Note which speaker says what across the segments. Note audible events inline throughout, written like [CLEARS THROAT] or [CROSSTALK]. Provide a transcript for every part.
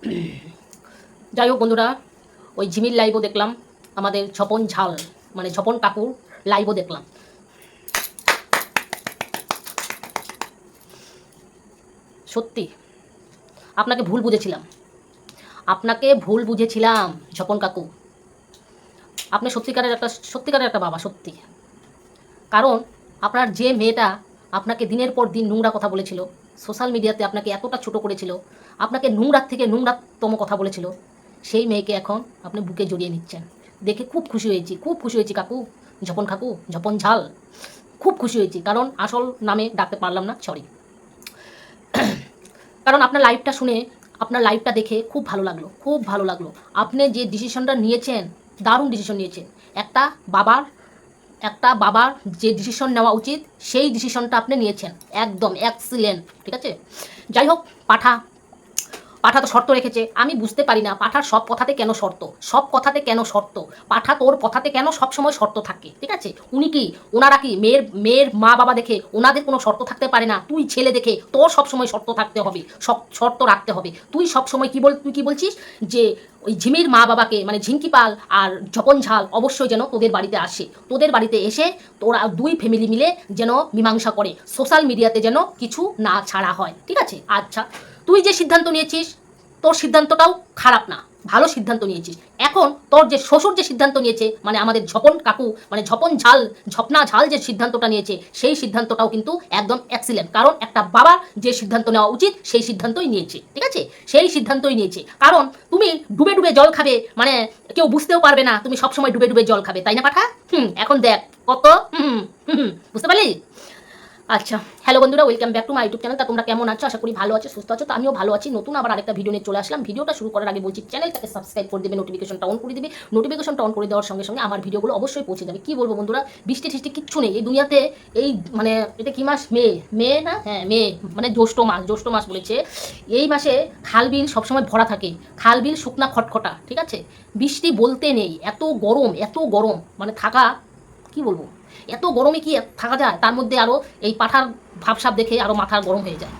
Speaker 1: [CLEARS THROAT] যাই হোক বন্ধুরা, ওই ঝিমির লাইভও দেখলাম, আমাদের ছপন ঝাল মানে ছপন কাকুর লাইভও দেখলাম। সত্যি, আপনাকে ভুল বুঝেছিলাম। আপনাকে ভুল বুঝেছিলাম ঝপন কাকু। আপনি সত্যিকারের একটা সত্যিকারের একটা বাবা, সত্যি। কারণ, আপনার যে মেয়েটা আপনাকে দিনের পর দিন নোংরা কথা বলেছিল সোশ্যাল মিডিয়াতে আপনাকে এতটা ছোট করেছিল, আপনাকে নোংরার থেকে নোংরাতম কথা বলেছিল, সেই মেয়েকে এখন আপনি বুকে জড়িয়ে নিচ্ছেন। দেখে খুব খুশি হয়েছি, খুব খুশি হয়েছি কাকু ঝপন কাকু ঝপন ঝাল, খুব খুশি হয়েছি, কারণ আসল নামে ডাকতে পারলাম না সরি [CLEARS THROAT] কারণ আপনার লাইভটা শুনে আপনার লাইভটা দেখে খুব ভালো লাগল, খুব ভালো লাগল। আপনি যে ডিসিশনটা নিয়েছেন, দারুণ ডিসিশন নিয়েছেন। একটা বাবার একটা বাবার যে ডিসিশন নেওয়া উচিত, সেই ডিসিশনটা আপনি নিয়েছেন। একদম এক্সিলেন্ট ঠিক আছে? যাই হোক, পাঠা পাঠা তো শর্ত রেখেছে। আমি বুঝতে পারি না পাঠার সব কথাতে কেন শর্ত? সব কথাতে কেন শর্ত? পাঠা তোর কথাতে কেন সব সময় শর্ত থাকে? ঠিক আছে? উনি কি, ওনারা কি মেয়ের মেয়ের মা বাবা দেখে ওনাদের কোনো শর্ত থাকতে পারে না? তুই ছেলে দেখে তোর সব সময় শর্ত থাকতে হবে, সব শর্ত রাখতে হবে। তুই সব সময় কি বল, তুই কি বলছিস? যে ওই ঝিমির মা বাবাকে মানে ঝিঙ্কি পাল আর ঝপন ঝাল অবশ্যই যেন তোদের বাড়িতে আসে। তোদের বাড়িতে এসে তোরা দুই ফ্যামিলি মিলে যেন মীমাংসা করে। সোশ্যাল মিডিয়াতে যেন কিছু না ছাড়া হয়। ঠিক আছে? আচ্ছা। তুই যে সিদ্ধান্ত নিয়েছিস তোর সিদ্ধান্তটাও খারাপ না ভালো সিদ্ধান্ত নিয়েছিস। এখন তোর যে শ্বশুর যে সিদ্ধান্ত নিয়েছে মানে আমাদের ঝপন কাকু মানে ঝপন ঝাল ঝপনা ঝাল যে সিদ্ধান্তটা নিয়েছে সেই সিদ্ধান্তটাও কিন্তু একদম এক্সিলেন্ট কারণ একটা বাবার যে সিদ্ধান্ত নেওয়া উচিত সেই সিদ্ধান্তই নিয়েছে ঠিক আছে? সেই সিদ্ধান্তই নিয়েছে। কারণ তুমি ডুবে ডুবে জল খাবে মানে কেউ বুঝতেও পারবে না তুমি সবসময় ডুবে ডুবে জল খাবে তাই না পাঠা? হুম এখন দেখ কত? হুম হুম, বুঝতে পারলি? আচ্ছা হ্যালো বন্ধুরা welcome back to my YouTube channel তা তোমরা কেমন আছো? আশা করি ভালো আছো, সুস্থ আছো। তো আমিও ভালো আছি। নতুন আবার আরেকটা ভিডিও নিয়ে চলে আসলাম। ভিডিওটা শুরু করার আগে বলছি চ্যানেলটাকে সাবস্ক্রাইব করে দেবে নোটিফিকেশনটা অন করে দেবে। নোটিফিকেশনটা অন করে দেওয়ার সঙ্গে সঙ্গে আমার ভিডিওগুলো অবশ্যই পৌঁছে যাবে। কী বলব বন্ধুরা, বৃষ্টি টিষ্টি কিচ্ছু নেই। এই দুনিয়াতে এই মানে এটা কি মাস? মে। মে না? হ্যাঁ মে। মানে জ্যৈষ্ঠ মাস জ্যৈষ্ঠ মাস বলেছে। এই মাসে খাল বিল সবসময় ভরা থাকে। খাল বিল শুকনা খটখটা, ঠিক আছে? বৃষ্টি বলতে নেই। এত গরম এত গরম। মানে থাকা কি বলব? এত গরমে কি থাকা যায়? তার মধ্যে আরও এই পাঠার ভাবসাব দেখে আরও মাথা গরম হয়ে যায়।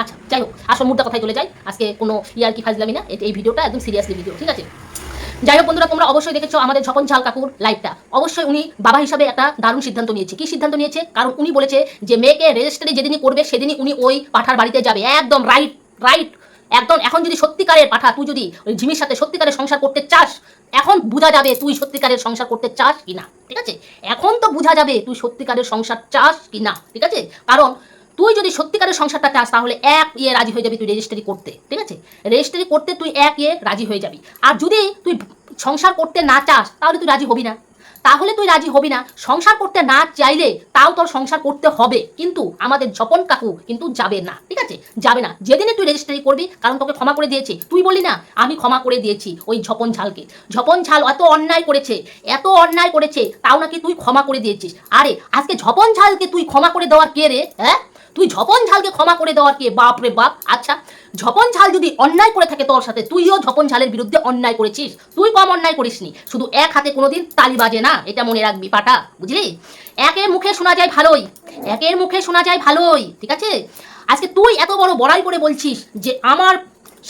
Speaker 1: আচ্ছা যাই হোক, আসল মুদ্রা কথায় চলে যাই। আজকে কোনো ইয়ার কি ফাজলামি না এই ভিডিওটা একদম সিরিয়াসলি ভিডিও ঠিক আছে? যাই হোক বন্ধুরা, তোমরা অবশ্যই দেখেছ আমাদের ঝপন ঝাল কাকুর লাইভটা অবশ্যই উনি বাবা হিসাবে একটা দারুণ সিদ্ধান্ত নিয়েছে। কি সিদ্ধান্ত নিয়েছে? কারণ উনি বলেছে যে, মেয়েকে রেজিস্ট্রি যেদিনই করবে, সেদিনই উনি ওই পাঠার বাড়িতে যাবে। একদম রাইট রাইট একদম এখন যদি সত্যিকারের পাঠা, তুই যদি ওই ঝিমির সাথে সত্যিকারের সংসার করতে চাস, এখন বোঝা যাবে তুই সত্যিকারের সংসার করতে চাস কি না ঠিক আছে? এখন তো বোঝা যাবে তুই সত্যিকারের সংসার চাস কি না ঠিক আছে? কারণ তুই যদি সত্যিকারের সংসারটা চাস, তাহলে এক ইয়ে রাজি হয়ে যাবি তুই রেজিস্ট্রি করতে, ঠিক আছে? রেজিস্ট্রি করতে তুই এক ইয়ে রাজি হয়ে যাবি। আর যদি তুই সংসার করতে না চাস, তাহলে তুই রাজি হবি না। তাহলে তুই রাজি হবি না। সংসার করতে না চাইলে তাও তোর সংসার করতে হবে। কিন্তু আমাদের ঝপন কাকু কিন্তু যাবে না, ঠিক আছে? যাবে না। যেদিনে তুই রেজিস্ট্রি করবি, কারণ তোকে ক্ষমা করে দিয়েছে। তুই বলি না, আমি ক্ষমা করে দিয়েছি ওই ঝপন ঝালকে। ঝপন ঝাল এত অন্যায় করেছে, এত অন্যায় করেছে, তাও নাকি তুই ক্ষমা করে দিয়েছিস? আরে, আজকে ঝপন ঝালকে তুই ক্ষমা করে দেওয়ার কে রে হ্যাঁ? তুই ঝপন ঝালকে ক্ষমা করে দেওয়ার কে? বাপ রে বাপ। আচ্ছা ঝপন ঝাল যদি অন্যায় করে থাকে তোর সাথে, তুইও ঝপন ঝালের বিরুদ্ধে অন্যায় করেছিস। তুই কম অন্যায় করিসনি। শুধু এক হাতে কোনোদিন তালি বাজে না, এটা মনে রাখবি পাটা, বুঝলি? একের মুখে শোনা যায় ভালোই, একের মুখে শোনা যায় ভালোই, ঠিক আছে? আজকে তুই এত বড় বড়াই করে বলছিস যে আমার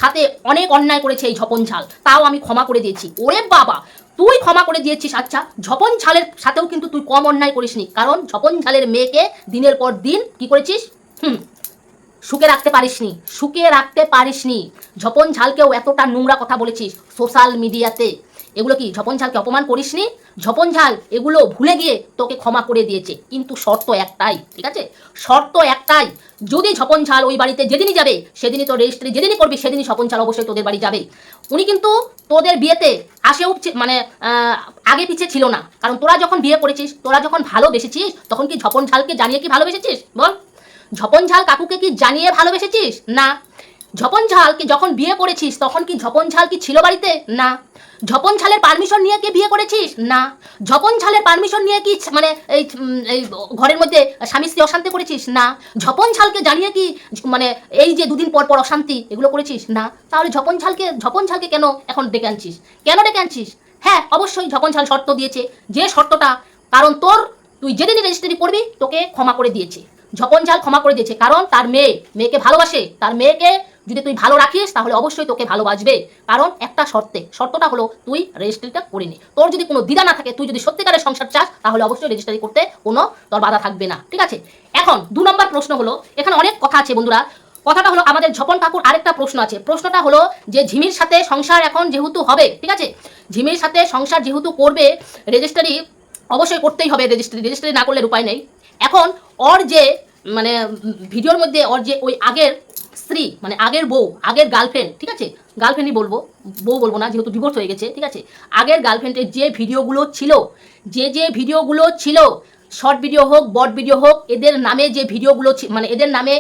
Speaker 1: সাথে অনেক অন্যায় করেছে এই ঝপন ঝাল, তাও আমি ক্ষমা করে দিয়েছি। ওরে বাবা, তুই ক্ষমা করে দিয়েছিস আচ্ছা? ঝপন ঝালের সাথেও কিন্তু তুই কম অন্যায় করিসনি, কারণ ঝপন ঝালের মেয়েকে দিনের পর দিন কি করেছিস? হুম। সুখে রাখতে পারিসনি সুখে রাখতে পারিসনি। ঝপন ঝালকেও এতটা নোংরা কথা বলেছিস সোশ্যাল মিডিয়াতে। এগুলো কি, ঝপন ঝালকে অপমান করিসনি? ঝপন ঝাল, এগুলো ভুলে গিয়ে তোকে ক্ষমা করে দিয়েছে। কিন্তু শর্ত একটাই, ঠিক আছে? শর্ত একটাই, যদি ঝপন ঝাল ওই বাড়িতে যেদিনই যাবে, সেদিনই তো রেজিস্ট্রি যেদিনই করবি, সেদিনই স্বপন ঝাল অবশ্যই তোদের বাড়ি যাবে। উনি কিন্তু তোদের বিয়েতে আসেও মানে আগে পিছে ছিল না। কারণ তোরা যখন বিয়ে করেছিস, তোরা যখন ভালোবেসেছিস, তখন কি ঝপন ঝালকে জানিয়ে কি ভালোবেসেছিস? বল। ঝপন ঝাল কাকুকে কি জানিয়ে ভালোবেসেছিস? না। ঝপন ঝালকে যখন বিয়ে করেছিস, তখন কি ঝপন ঝাল কি ছিল বাড়িতে? না। ঝপন ঝালের পারমিশন নিয়ে কি বিয়ে করেছিস? না। ঝপন ঝালের পারমিশন নিয়ে কি মানে এই এই ঘরের মধ্যে স্বামী স্ত্রী অশান্তি করেছিস? না। ঝপন ঝালকে জানিয়ে কি মানে এই যে দুদিন পর পর অশান্তি এগুলো করেছিস? না। তাহলে ঝপন ঝালকে ঝপন ঝালকে কেন এখন ডেকে আনছিস? কেন ডেকে আনছিস? হ্যাঁ অবশ্যই ঝপন ঝাল শর্ত দিয়েছে। যে শর্তটা কারণ তোর, তুই যেদিনই রেজিস্ট্রি করবি, তোকে ক্ষমা করে দিয়েছে। ঝপন ঝাল ক্ষমা করে দিয়েছে। কারণ তার মেয়ে, মেয়েকে ভালোবাসে। তার মেয়েকে যদি তুই ভালো রাখিস, তাহলে অবশ্যই তোকে ভালোবাসবে। কারণ একটা শর্তে, শর্তটা হলো তুই রেজিস্ট্রিটা করে নি। তোর যদি কোনো দ্বিধা না থাকে, তুই যদি সত্যিকারের সংসার চাস, তাহলে অবশ্যই রেজিস্ট্রি করতে কোনো তোর বাধা থাকবে না। ঠিক আছে? এখন দু নম্বর প্রশ্ন হলো, এখানে অনেক কথা আছে বন্ধুরা। কথাটা হলো আমাদের ঝপন কাকুর আরেকটা প্রশ্ন আছে। প্রশ্নটা হলো যে ঝিমির সাথে সংসার এখন যেহেতু হবে, ঠিক আছে? ঝিমির সাথে সংসার যেহেতু করবে রেজিস্ট্রি অবশ্যই করতেই হবে রেজিস্ট্রি রেজিস্ট্রি না করলে উপায় নেই। এখন ওর যে মানে ভিডিওর মধ্যে ওর যে ওই আগের স্ত্রী মানে আগের বউ, আগের গার্লফ্রেন্ড ঠিক আছে? গার্লফ্রেন্ডই বলব, বউ বলব না, যেহেতু ডিভোর্স হয়ে গেছে, ঠিক আছে? আগের গার্লফ্রেন্ডের যে ভিডিওগুলো ছিল, যে যে ভিডিওগুলো ছিল শর্ট ভিডিও হোক বট ভিডিও হোক, এদের নামে যে ভিডিওগুলো মানে এদের নামে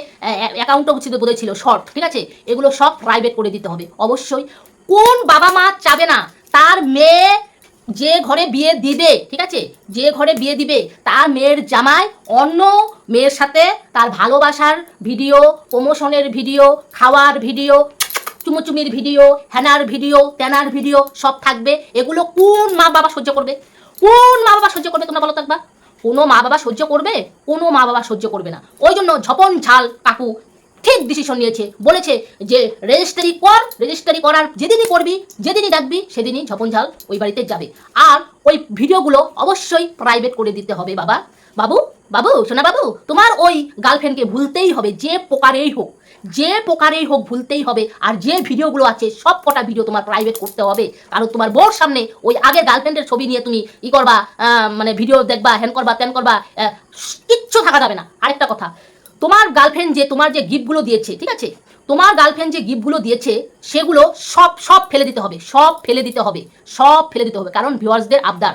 Speaker 1: অ্যাকাউন্টও ছিল বোধহয় ছিল শর্ট ঠিক আছে? এগুলো সব প্রাইভেট করে দিতে হবে, অবশ্যই। কোন বাবা মা চাবে না, তার মেয়ে যে ঘরে বিয়ে দিবে, ঠিক আছে? যে ঘরে বিয়ে দিবে, তার মেয়ের জামাই, অন্য মেয়ের সাথে তার ভালোবাসার ভিডিও, প্রমোশনের ভিডিও, খাওয়ার ভিডিও, চুমুচুমির ভিডিও হ্যানার ভিডিও, তেনার ভিডিও, সব থাকবে। এগুলো কোন মা বাবা সহ্য করবে? কোন মা বাবা সহ্য করবে তোমরা বলো থাকবা কোনো মা বাবা সহ্য করবে, কোনো মা বাবা সহ্য করবে না। ওই জন্য ঝপন ঝাল কাকু ঠিক ডিসিশন নিয়েছে। বলেছে যে রেজিস্ট্রি কর রেজিস্ট্রি করার যেদিনই করবি, যেদিনই ডাকবি, সেদিনই ঝপন ঝাল ওই বাড়িতে যাবে। আর ওই ভিডিওগুলো অবশ্যই প্রাইভেট করে দিতে হবে, বাবা। বাবু বাবু, সোনা বাবু, তোমার ওই গার্লফ্রেন্ডকে ভুলতেই হবে, যে প্রকারেই হোক। যে প্রকারেই হোক ভুলতেই হবে, আর যে ভিডিওগুলো আছে, সব কটা ভিডিও তোমার প্রাইভেট করতে হবে। কারণ তোমার বোর সামনে ওই আগের গার্লফ্রেন্ডের ছবি নিয়ে তুমি ই করবা মানে ভিডিও দেখবা হ্যান করবা, ত্যান করবা কিচ্ছু থাকা যাবে না। আরেকটা কথা তোমার গার্লফ্রেন্ড যে তোমার যে গিফটগুলো দিয়েছে, ঠিক আছে? তোমার গার্লফ্রেন্ড যে গিফটগুলো দিয়েছে, সেগুলো সব সব ফেলে দিতে হবে, সব ফেলে দিতে হবে, সব ফেলে দিতে হবে। কারণ ভিউয়ার্সদের আবদার।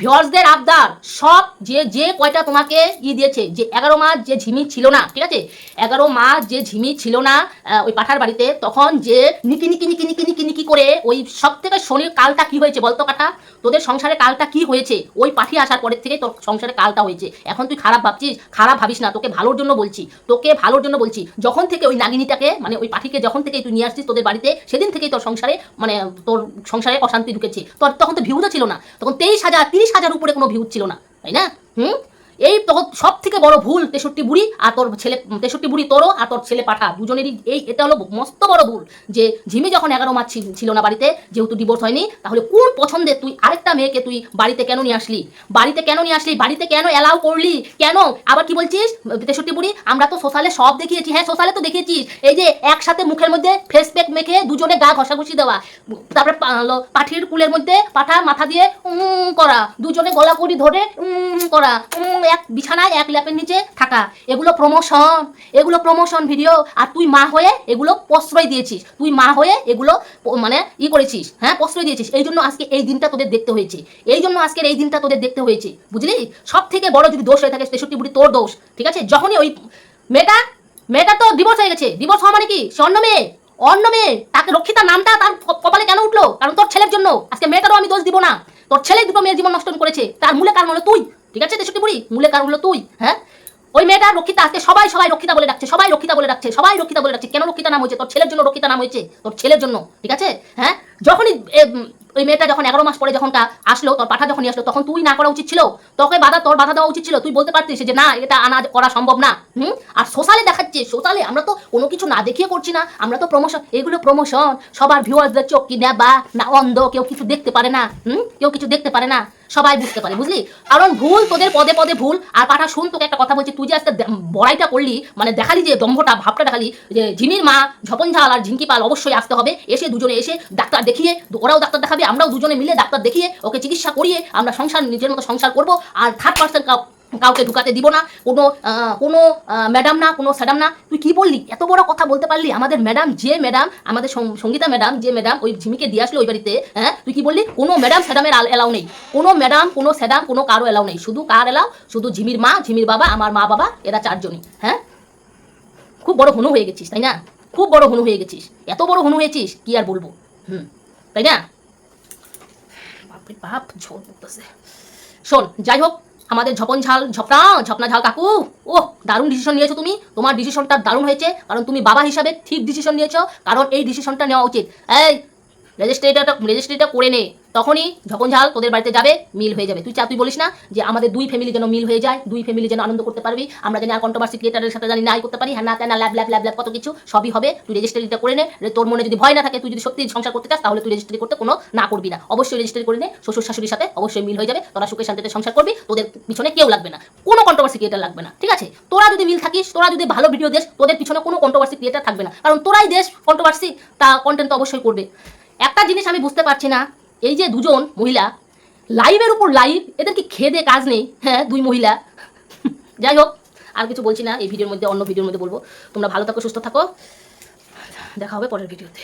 Speaker 1: ভিউয়ার্সদের আবদার, সব যে যে কয়টা তোমাকে ই দিয়েছে, যে এগারো মাস যে ঝিমি ছিল না, ঠিক আছে? এগারো মাস যে ঝিমি ছিল না ওই পাঠার বাড়িতে, তখন যে নিকি নিকি নিকি নিকি নিকি নিকি করে ওই সব থেকে শনির কালটা কি হয়েছে বলতো কাটা তোদের সংসারে কালটা কি হয়েছে? ওই পাঠি আসার পরের থেকে তোর সংসারে কালটা হয়েছে। এখন তুই খারাপ ভাবছিস? খারাপ ভাবিস না, তোকে ভালোর জন্য বলছি। তোকে ভালোর জন্য বলছি। যখন থেকে ওই নাগিনীটাকে মানে ওই পাঠিকে যখন থেকে তুই নিয়ে আসছিস তোদের বাড়িতে, সেদিন থেকেই তোর সংসারে মানে তোর সংসারে অশান্তি ঢুকেছে। তোর, তখন তো ভিউজও ছিল না। তখন তেইশ হাজার, তিরিশ হাজার উপরে কোনো ভিউ ছিল না, তাই না? হুম? এই সব থেকে বড় ভুল তেষট্টি বুড়ি আর তোর ছেলে, তেষট্টি বুড়ি তোরও আর তোর ছেলে পাঠা দুজনেরই এই, এটা হলো মস্ত বড় ভুল যে ঝিমি যখন এগারো মাস ছিল না বাড়িতে, যেহেতু ডিভোর্স হয়নি, তাহলে কোন পছন্দে তুই আরেকটা মেয়েকে তুই বাড়িতে কেন নিয়ে আসলি? বাড়িতে কেন নিয়ে আসলি? বাড়িতে কেন অ্যালাউ করলি? কেন? আবার কি বলছিস? তেষট্টি বুড়ি, আমরা তো সোশ্যালে সব দেখিয়েছি। হ্যাঁ সোশ্যালে তো দেখিয়েছিস। এই যে একসাথে মুখের মধ্যে ফেস প্যাক মেখে দুজনে গা ঘষাঘষি দেওয়া। তারপরে পাঠির কুলের মধ্যে পাঠা মাথা দিয়ে উম করা। দুজনে গলা করি ধরে উম করা। উম এক বিছানায় এক ল্যাপের নিচে থাকা। এগুলো প্রমোশন এগুলো প্রমোশন ভিডিও আর তুই মা হয়ে এগুলো প্রশ্রয় দিয়েছিস। তুই মা হয়ে এগুলো মানে ই করেছিস। হ্যাঁ প্রশ্রয় দিয়েছিস। এই জন্য আজকে এই দিনটা তোদের দেখতে হয়েছে। এই জন্য আজকের এই দিনটা তোদের দেখতে হয়েছে। বুঝলি? সব থেকে বড় যদি দোষ হয়ে থাকে, তেষট্টি বুড়ি তোর দোষ। ঠিক আছে? যখনই ওই মেয়েটা মেয়েটা তো ডিভোর্স হয়ে গেছে। ডিভোর্স হওয়া মানে কি? সে অন্য মেয়ে। অন্য মেয়ে। তাকে রক্ষিতা নামটা তার কপালে কেন উঠল? কারণ তোর ছেলের জন্য। আজকে মেয়েটারও আমি দোষ দিব না। তোর ছেলে দুটো মেয়ের জীবন নষ্ট করেছে। তার মূলে কারণ হলো তুই? ঠিক আছে, তেষট্টি বুড়ি? মূলে কারণ হলো তুই? হ্যাঁ? ওই মেয়েটা রক্ষিতা আজকে সবাই সবাই রক্ষিতা বলে ডাকছে, সবাই রক্ষিতা বলে ডাকছে, সবাই রক্ষিতা বলে ডাকছে। কেন রক্ষিতা নাম হয়েছে? তোর ছেলের জন্য রক্ষিতা নাম হয়েছে। তোর ছেলের জন্য। ঠিক আছে? হ্যাঁ? যখনই ওই মেয়েটা যখন এগারো মাস পরে যখন আসলো, তোর পাঠা যখন আসলো, তখন তুই না করা উচিত ছিল? তোকে বাধা, তোর বাধা দেওয়া উচিত ছিল? তুই বলতে পারতিস যে না, এটা আনা করা সম্ভব না। হুম? আর সোশ্যালে দেখাচ্ছে, সোশ্যালে আমরা তো কোনো কিছু না দেখিয়ে করছি না। আমরা তো প্রমোশন এগুলো প্রমোশন সবার ভিউয়ার্সদের চোখ কি নেবা, না অন্ধ, কেউ কিছু দেখতে পারে না। হুম? কেউ কিছু দেখতে পারে না। সবাই বুঝতে পারে, বুঝলি? কারণ ভুল তোদের পদে পদে ভুল, আর পাঠা শুন, তোকে একটা কথা বলছি, তুই যে আজকে বড়াইটা করলি মানে দেখালি যে দম্ভটা, ভাবটা দেখালি, যে ঝিমির মা, ঝপন ঝাল আর ঝিঙ্কি পাল অবশ্যই আসতে হবে, এসে দুজনে এসে ডাক্তার দেখিয়ে ওরাও ডাক্তার দেখাবে, আমরাও দুজনে মিলে ডাক্তার দেখিয়ে, ওকে চিকিৎসা করিয়ে আমরা সংসার, নিজের মতো সংসার করব, আর থার্ড পার্সন কাউকে ঢুকাতে দিব না, কোনো কোনো ম্যাডাম না, কোনো স্যাডাম না। তুই কি বললি? এত বড় কথা বলতে পারলি? আমাদের ম্যাডাম যে ম্যাডাম আমাদের সঙ্গীতা ম্যাডাম যে ম্যাডাম ওই ঝিমিকে দিয়ে আসলো ওই বাড়িতে হ্যাঁ? তুই কি বললি? কোনো ম্যাডাম স্যাডামের এলাও নেই। কোনো ম্যাডাম কোনো স্যাডাম কোনো কারও এলাও নেই। শুধু কার এলাও শুধু ঝিমির মা, ঝিমির বাবা, আমার মা বাবা, এরা চারজনই হ্যাঁ? খুব বড় হনু হয়ে গেছিস, তাই না? খুব বড় হনু হয়ে গেছিস। এত বড় হনু হয়েছিস, কি আর বলব? হুম, তাই না? বাপরে বাপ ঝোল শোন, যাই হোক আমাদের ঝপন ঝাল, ঝপনা ঝপনা ঝাল কাকু। ও দারুণ ডিসিশন নিয়েছো তুমি। তোমার ডিসিশনটা দারুণ হয়েছে, কারণ তুমি বাবা হিসাবে ঠিক ডিসিশন নিয়েছো, কারণ এই ডিসিশনটা নেওয়া উচিত। এই রেজিস্ট্রিটা রেজিস্ট্রিটা করে নে। তখনই যখন ঝাল তোদের বাড়িতে যাবে, মিল হয়ে যাবে। তুই চা, তুই বলিস না যে আমাদের দুই ফ্যামিলি যেন মিল হয়ে যায়, দুই ফ্যামিলি যেন আনন্দ করতে পারবি। আমরা যেন আর কন্ট্রোভার্সি ক্রিয়েটারের সাথে জানি নাই করতে পারি। হ্যাঁ না ত্যান ল্যাব ল্যাব ল্যাব ল্যাব, কত কিছু সবই হবে। তুই রেজিস্ট্রিটা করে নে। তোর মনে যদি ভয় না থাকে, তুই যদি সত্যি সংসার করতে চাস, তাহলে তুই রেজিস্ট্রি করতে কোনো না করবি না। অবশ্যই রেজিস্ট্রি করে নে। শ্বশুর, শাশুড়ির সাথে অবশ্যই মিল হয়ে যাবে। তোরা সুখে শান্তিতে সংসার করবি। তোদের পিছনে কেউ লাগবে না। কোনো কন্ট্রোভার্সি ক্রিয়েটার লাগবে না। ঠিক আছে? তোরা যদি মিল থাকিস, তোরা যদি ভালো ভিডিও দেস, তোদের পিছনে কোনো কন্ট্রোভার্সি ক্রিয়েটার থাকবে না। কারণ তোরাই দেশ কন্ট্রোভার্সি তা কন্টেন্ট তো অবশ্যই করবে। একটা জিনিস আমি বুঝতে পারছি না। এই যে দুজন মহিলা লাইভের উপর লাইভ এদের কি খেদে কাজ নেই? হ্যাঁ দুই মহিলা। যাই হোক, আর কিছু বলছি না, এই ভিডিওর মধ্যে, অন্য ভিডিওর মধ্যে বলব। তোমরা ভালো থাকো, সুস্থ থাকো। দেখা হবে পরের ভিডিওতে।